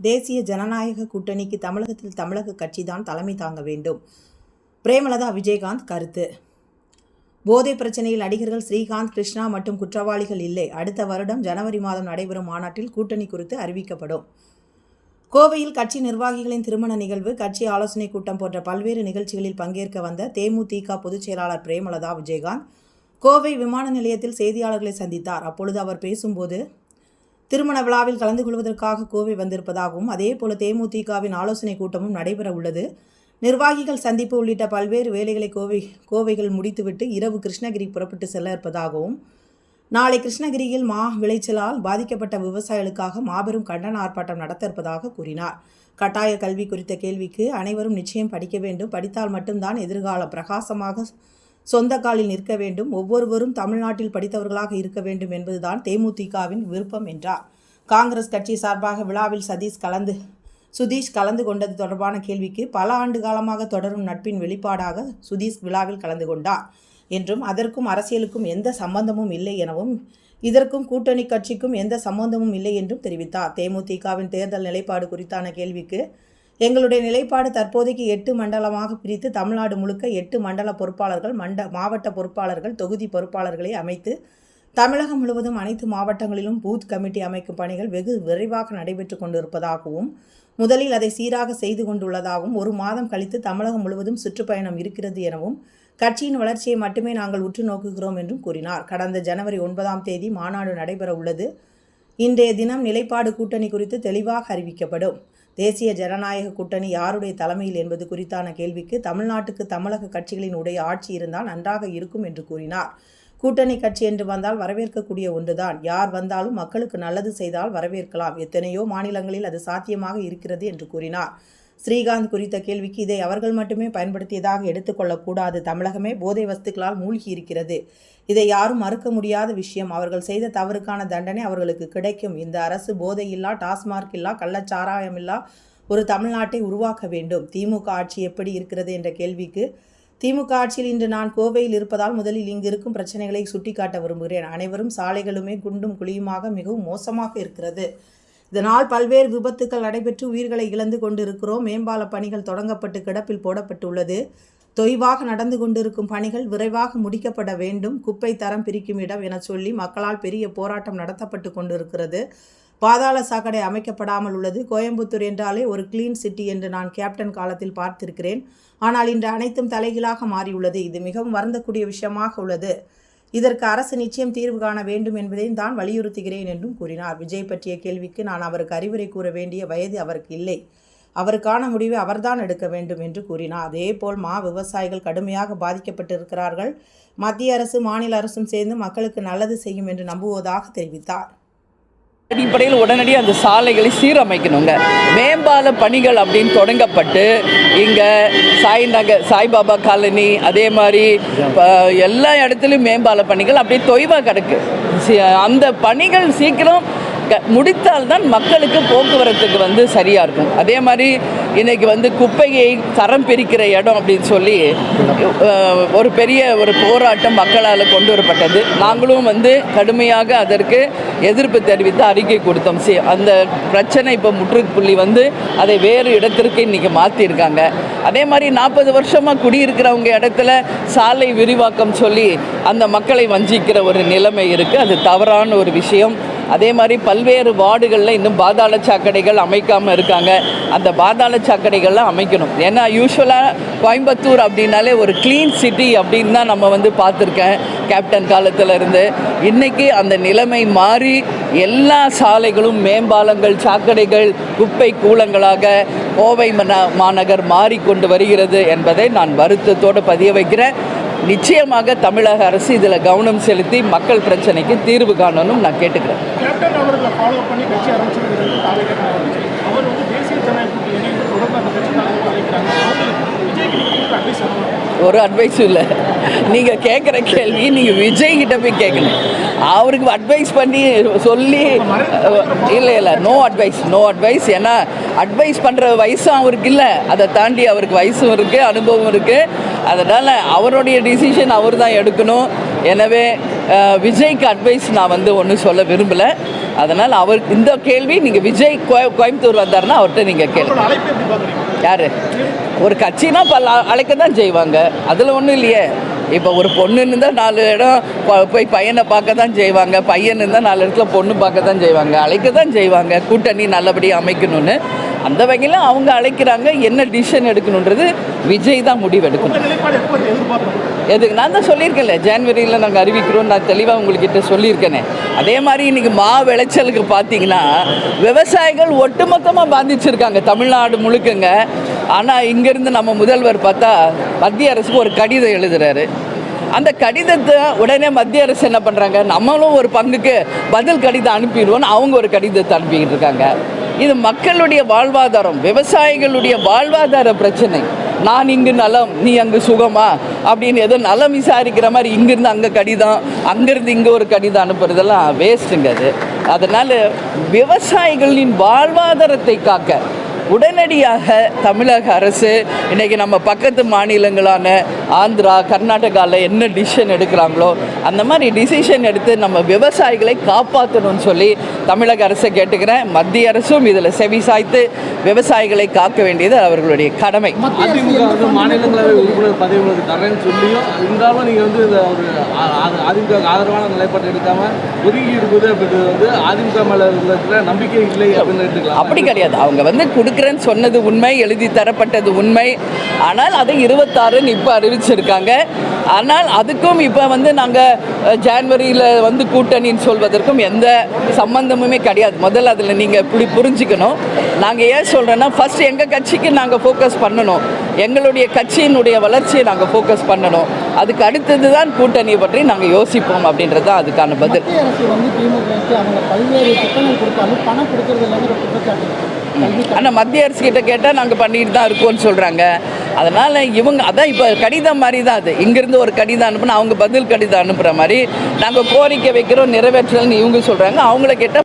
தேசிய ஜனநாயக கூட்டணிக்கு தமிழகத்தில் தமிழக கட்சி தான் தலைமை தாங்க வேண்டும். பிரேமலதா விஜயகாந்த் கருத்து. போதை பிரச்சனையில் நடிகர்கள் ஸ்ரீகாந்த் கிருஷ்ணா மற்றும் குற்றவாளிகள் இல்லை. அடுத்த வருடம் ஜனவரி மாதம் நடைபெறும் மாநாட்டில் கூட்டணி குறித்து அறிவிக்கப்படும். கோவையில் கட்சி நிர்வாகிகளின் திருமண நிகழ்வு கட்சி ஆலோசனைக் கூட்டம் போன்ற பல்வேறு நிகழ்ச்சிகளில் பங்கேற்க வந்த தேமுதிக பொதுச் செயலாளர் பிரேமலதா விஜயகாந்த் கோவை விமான நிலையத்தில் செய்தியாளர்களை சந்தித்தார். அப்பொழுது அவர் பேசும்போது திருமண விழாவில் கலந்து கொள்வதற்காக கோவை வந்திருப்பதாகவும் அதேபோல தேமுதிகவின் ஆலோசனைக் கூட்டமும் நடைபெற உள்ளது. நிர்வாகிகள் சந்திப்பு உள்ளிட்ட பல்வேறு வேலைகளை கோவை கோவைகள் முடித்துவிட்டு இரவு கிருஷ்ணகிரி புறப்பட்டு செல்ல இருப்பதாகவும் நாளை கிருஷ்ணகிரியில் மா விளைச்சலால் பாதிக்கப்பட்ட விவசாயிகளுக்காக மாபெரும் கண்டன ஆர்ப்பாட்டம் நடத்த இருப்பதாக கூறினார். கட்டாய கல்வி குறித்த கேள்விக்கு அனைவரும் நிச்சயம் படிக்க வேண்டும். படித்தால் மட்டும்தான் எதிர்காலம் பிரகாசமாக சொந்த காலில் நிற்க வேண்டும். ஒவ்வொருவரும் தமிழ்நாட்டில் படித்தவர்களாக இருக்க வேண்டும் என்பதுதான் தேமுதிகவின் விருப்பம் என்றார். காங்கிரஸ் கட்சி சார்பாக விழாவில் சதீஷ் கலந்து சுதீஷ் கலந்து கொண்டது தொடர்பான கேள்விக்கு பல ஆண்டு காலமாக தொடரும் நட்பின் வெளிப்பாடாக சுதீஷ் விழாவில் கலந்து கொண்டார் என்றும் அதற்கும் அரசியலுக்கும் எந்த சம்பந்தமும் இல்லை எனவும் இதற்கும் கூட்டணி கட்சிக்கும் எந்த சம்பந்தமும் இல்லை என்றும் தெரிவித்தார். தேமுதிகவின் தேர்தல் நிலைப்பாடு குறித்தான கேள்விக்கு எங்களுடைய நிலைப்பாடு தற்போதைக்கு எட்டு மண்டலமாக பிரித்து தமிழ்நாடு முழுக்க எட்டு மண்டல பொறுப்பாளர்கள் மண்ட மாவட்ட பொறுப்பாளர்கள் தொகுதி பொறுப்பாளர்களை அமைத்து தமிழகம் முழுவதும் அனைத்து மாவட்டங்களிலும் பூத் கமிட்டி அமைக்கும் பணிகள் வெகு விரைவாக நடைபெற்று கொண்டிருப்பதாகவும் முதலில் அதை சீராக செய்து கொண்டுள்ளதாகவும் ஒரு மாதம் கழித்து தமிழகம் முழுவதும் சுற்றுப்பயணம் இருக்கிறது எனவும் கட்சியின் வளர்ச்சியை மட்டுமே நாங்கள் உற்று நோக்குகிறோம் என்றும் கூறினார். கடந்த ஜனவரி ஒன்பதாம் தேதி மாநாடு நடைபெற உள்ளது இன்றைய தினம் நிலைப்பாடு கூட்டணி குறித்து தெளிவாக அறிவிக்கப்படும். தேசிய ஜனநாயக கூட்டணி யாருடைய தலைமையில் என்பது குறித்தான கேள்விக்கு தமிழ்நாட்டுக்கு தமிழக கட்சிகளின் உடைய ஆட்சி இருந்தால் நன்றாக இருக்கும் என்று கூறினார். கூட்டணி கட்சி என்று வந்தால் வரவேற்கக்கூடிய ஒன்றுதான். யார் வந்தாலும் மக்களுக்கு நல்லது செய்தால் வரவேற்கலாம். எத்தனையோ மாநிலங்களில் அது சாத்தியமாக இருக்கிறது என்று கூறினார். ஸ்ரீகாந்த் குறித்த கேள்விக்கு இதை அவர்கள் மட்டுமே பயன்படுத்தியதாக எடுத்துக்கொள்ளக்கூடாது தமிழகமே போதை வஸ்துக்களால் மூழ்கி இருக்கிறது இதை யாரும் மறுக்க முடியாத விஷயம். அவர்கள் செய்த தவறுக்கான தண்டனை அவர்களுக்கு கிடைக்கும். இந்த அரசு போதையில்லா டாஸ்மார்க் இல்லா கள்ளச்சாராயம் இல்லா ஒரு தமிழ்நாட்டை உருவாக்க வேண்டும். திமுக ஆட்சி எப்படி இருக்கிறது என்ற கேள்விக்கு திமுக ஆட்சியில் இன்று நான் கோவையில் இருப்பதால் முதலில் இங்கு இருக்கும் பிரச்சனைகளை சுட்டிக்காட்ட விரும்புகிறேன். அனைவரும் சாலைகளுமே குண்டும் குழியுமாக மிகவும் மோசமாக இருக்கிறது. இதனால் பல்வேறு விபத்துக்கள் நடைபெற்று உயிர்களை இழந்து கொண்டிருக்கிறோம். மேம்பால பணிகள் தொடங்கப்பட்டு கிடப்பில் போடப்பட்டுள்ளது. தொய்வாக நடந்து கொண்டிருக்கும் பணிகள் விரைவாக முடிக்கப்பட வேண்டும். குப்பை தரம் பிரிக்கும் இடம் என சொல்லி மக்களால் பெரிய போராட்டம் நடத்தப்பட்டு கொண்டிருக்கிறது. பாதாள சாக்கடை அமைக்கப்படாமல் உள்ளது. கோயம்புத்தூர் என்றாலே ஒரு கிளீன் சிட்டி என்று நான் கேப்டன் காலத்தில் பார்த்திருக்கிறேன். ஆனால் இன்று அனைத்தும் தலைகீழாக மாறியுள்ளது. இது மிகவும் வருந்தக்கூடிய விஷயமாக உள்ளது. இதற்கு அரசு நிச்சயம் தீர்வு காண வேண்டும் என்பதையும் தான் வலியுறுத்துகிறேன் என்றும் கூறினார். விஜய் பற்றிய கேள்விக்கு நான் அவருக்கு அறிவுரை கூற வேண்டிய வயது அவருக்கு இல்லை. அவருக்கான முடிவை அவர்தான் எடுக்க வேண்டும் என்று கூறினார். அதேபோல் மா விவசாயிகள் கடுமையாக பாதிக்கப்பட்டிருக்கிறார்கள். மத்திய அரசு மாநில அரசும் சேர்ந்து மக்களுக்கு நல்லது செய்யும் என்று நம்புவதாக தெரிவித்தார். அடிப்படையில் உடனடியாக அந்த சாலைகளை சீரமைக்கணுங்க. மேம்பால பணிகள் அப்படின்னு தொடங்கப்பட்டு இங்கே சாய் நகர் சாய்பாபா காலனி அதே மாதிரி எல்லா இடத்துலையும் மேம்பால பணிகள் அப்படியே தொய்வாக கிடக்கு. அந்த பணிகள் சீக்கிரம் க- முடித்தால்தான் மக்களுக்கு போக்குவரத்துக்கு வந்து சரியாக இருக்கும். அதே மாதிரி இன்னைக்கு வந்து குப்பையை தரம் பிரிக்கிற இடம் அப்படின்னு சொல்லி ஒரு பெரிய ஒரு போராட்டம் மக்களால் கொண்டு வரப்பட்டது. நாங்களும் வந்து கடுமையாக அதற்கு எதிர்ப்பு தெரிவித்து அறிக்கை கொடுத்தோம். சி அந்த பிரச்சனை இப்போ முற்றுப்புள்ளி வந்து அதை வேறு இடத்திற்கு இன்றைக்கி மாற்றிருக்காங்க அதே மாதிரி நாற்பது வருஷமாக குடியிருக்கிறவங்க இடத்துல சாலை விரிவாக்கம் சொல்லி அந்த மக்களை வஞ்சிக்கிற ஒரு நிலைமை இருக்குது அது தவறான ஒரு விஷயம். அதே மாதிரி பல்வேறு வார்டுகளில் இன்னும் பாதாள சாக்கடைகள் அமைக்காமல் இருக்காங்க. அந்த பாதாள சாக்கடைகள்லாம் அமைக்கணும். ஏன்னா யூஸ்வலாக கோயம்புத்தூர் அப்படின்னாலே ஒரு க்ளீன் சிட்டி அப்படின்னு தான் நம்ம வந்து பார்த்துருக்கேன். கேப்டன் காலத்தில் இருந்து. இன்றைக்கி அந்த நிலைமை மாறி எல்லா சாலைகளும் மேம்பாலங்கள் சாக்கடைகள் குப்பை கூலங்களாக கோவை மன- மாநகர் மாறிக்கொண்டு வருகிறது என்பதை நான் வருத்தத்தோடு பதிய வைக்கிறேன். நிச்சயமாக தமிழக அரசு இதில் கவனம் செலுத்தி மக்கள் பிரச்சனைக்கு தீர்வு காணணும் நான் கேட்டுக்கிறேன். ஒரு அட்வைஸும் இல்லை. நீங்கள் கேட்குற கேள்வி நீங்கள் விஜய் கிட்ட போய் கேட்கணும் அவருக்கு அட்வைஸ் பண்ணி சொல்லி இல்லை இல்லை நோ அட்வைஸ் நோ அட்வைஸ் ஏன்னா அட்வைஸ் பண்ணுற வயசும் அவருக்கு இல்லை. அதை தாண்டி அவருக்கு வயசும் இருக்குது அனுபவம் இருக்குது அதனால் அவருடைய டிசிஷன் அவர் தான் எடுக்கணும். எனவே விஜய்க்கு அட்வைஸ் நான் வந்து ஒன்றும் சொல்ல விரும்பலை. அதனால் அவர் இந்த கேள்வி நீங்கள் விஜய் கோய- கோயம்புத்தூர் வந்தாருன்னா அவர்கிட்ட நீங்கள் கேள்வி யார்? ஒரு கட்சினா பல அழைக்க தான் செய்வாங்க. அதில் ஒன்றும் இல்லையே. இப்போ ஒரு பொண்ணு இருந்தால் நாலு இடம் போய் பையனை பார்க்க தான் செய்வாங்க. பையன் இருந்தால் நாலு இடத்துல பொண்ணு பார்க்க தான் செய்வாங்க. அழைக்க தான் செய்வாங்க. கூட்டணி நல்லபடியாக அமைக்கணும்னு. அந்த வகையில் அவங்க அழைக்கிறாங்க என்ன டிசிஷன் எடுக்கணுன்றது விஜய் தான் எப்போ எதிர்பார்க்கணும் எதுக்கு நான் தான் சொல்லியிருக்கேன்ல ஜான்வரியில் நாங்கள் அறிவிக்கிறோம் நான் தெளிவாக உங்கள்கிட்ட சொல்லியிருக்கேனே. அதே மாதிரி இன்னைக்கு மா விளைச்சலுக்கு பார்த்தீங்கன்னா விவசாயிகள் ஒட்டுமொத்தமாக பாதிச்சிருக்காங்க தமிழ்நாடு முழுக்கங்க. ஆனால் இங்கேருந்து நம்ம முதல்வர் பார்த்தா மத்திய அரசுக்கு ஒரு கடிதம் எழுதுறாரு. அந்த கடிதத்தை உடனே மத்திய அரசு என்ன பண்ணுறாங்க நம்மளும் ஒரு பங்குக்கு பதில் கடிதம் அனுப்பிடுவோம்னு அவங்க ஒரு கடிதத்தை அனுப்பிக்கிட்டு இருக்காங்க. இது மக்களுடைய வாழ்வாதாரம் விவசாயிகளுடைய வாழ்வாதார பிரச்சனை. நான் இங்கு நலம் நீ அங்கு சுகமா? அப்படின்னு ஏதோ நலம் விசாரிக்கிற மாதிரி இங்கிருந்து அங்கே கடிதம் அங்கேருந்து இங்கே ஒரு கடிதம் அனுப்புறதெல்லாம் வேஸ்ட்டுங்க அது. அதனால் விவசாயிகளின் வாழ்வாதாரத்தை காக்க உடனடியாக தமிழக அரசு இன்றைக்கி நம்ம பக்கத்து மாநிலங்களான ஆந்திரா கர்நாடகாவில் என்ன டிசிஷன் எடுக்கிறாங்களோ அந்த மாதிரி டிசிஷன் எடுத்து நம்ம விவசாயிகளை காப்பாற்றணும்னு சொல்லி தமிழக அரசை கேட்டுக்கிறேன். மத்திய அரசும் இதில் செவி சாய்த்து விவசாயிகளை காக்க வேண்டியது அவர்களுடைய கடமை. மாநிலங்களவை உறுப்பினர் பதவி உங்களுக்கு தரேன்னு சொல்லியும் இருந்தாலும் நீங்கள் வந்து இந்த ஒரு அதிமுக ஆதரவான நிலைப்பாட்டை எடுக்காம ஒதுங்கி அப்படின்றது வந்து அதிமுக மேலே இருக்கிற நம்பிக்கை இல்லை அப்படின்னு எடுத்துக்கலாம். அப்படி கிடையாது. அவங்க வந்து கொடுக்குறேன்னு சொன்னது உண்மை எழுதி தரப்பட்டது உண்மை. ஆனால் அதை இருபத்தாறுன்னு இப்போ அறிவிச்சிருக்காங்க. ஆனால் அதுக்கும் இப்போ வந்து நாங்கள் ஜான்வரியில் வந்து கூட்டணின்னு சொல்வதற்கும் எந்த சம்பந்தமுமே கிடையாது. முதல்ல அதில் நீங்கள் இப்படி புரிஞ்சுக்கணும். நாங்கள் ஏன் சொல்கிறோன்னா ஃபஸ்ட் எங்கள் கட்சிக்கு நாங்கள் ஃபோக்கஸ் பண்ணணும். எங்களுடைய கட்சியினுடைய வளர்ச்சியை நாங்கள் ஃபோக்கஸ் பண்ணணும். அதுக்கு அடுத்தது தான் கூட்டணியை பற்றி நாங்கள் யோசிப்போம் அப்படின்றது தான் அதுக்கான பதில். ஆனால் மத்திய அரசு கிட்ட கேட்டால் நாங்கள் பண்ணிட்டு தான் இருக்கோம்னு சொல்கிறாங்க அதனால் இவங்க அதான் இப்போ கடிதம் மாதிரி தான் அது. இங்கேருந்து ஒரு கடிதம் அனுப்புனா அவங்க பதில் கடிதம் அனுப்புகிற மாதிரி நாங்கள் கோரிக்கை வைக்கிறோம் நிறைவேற்றலன்னு இவங்க சொல்கிறாங்க அவங்கள கேட்டால்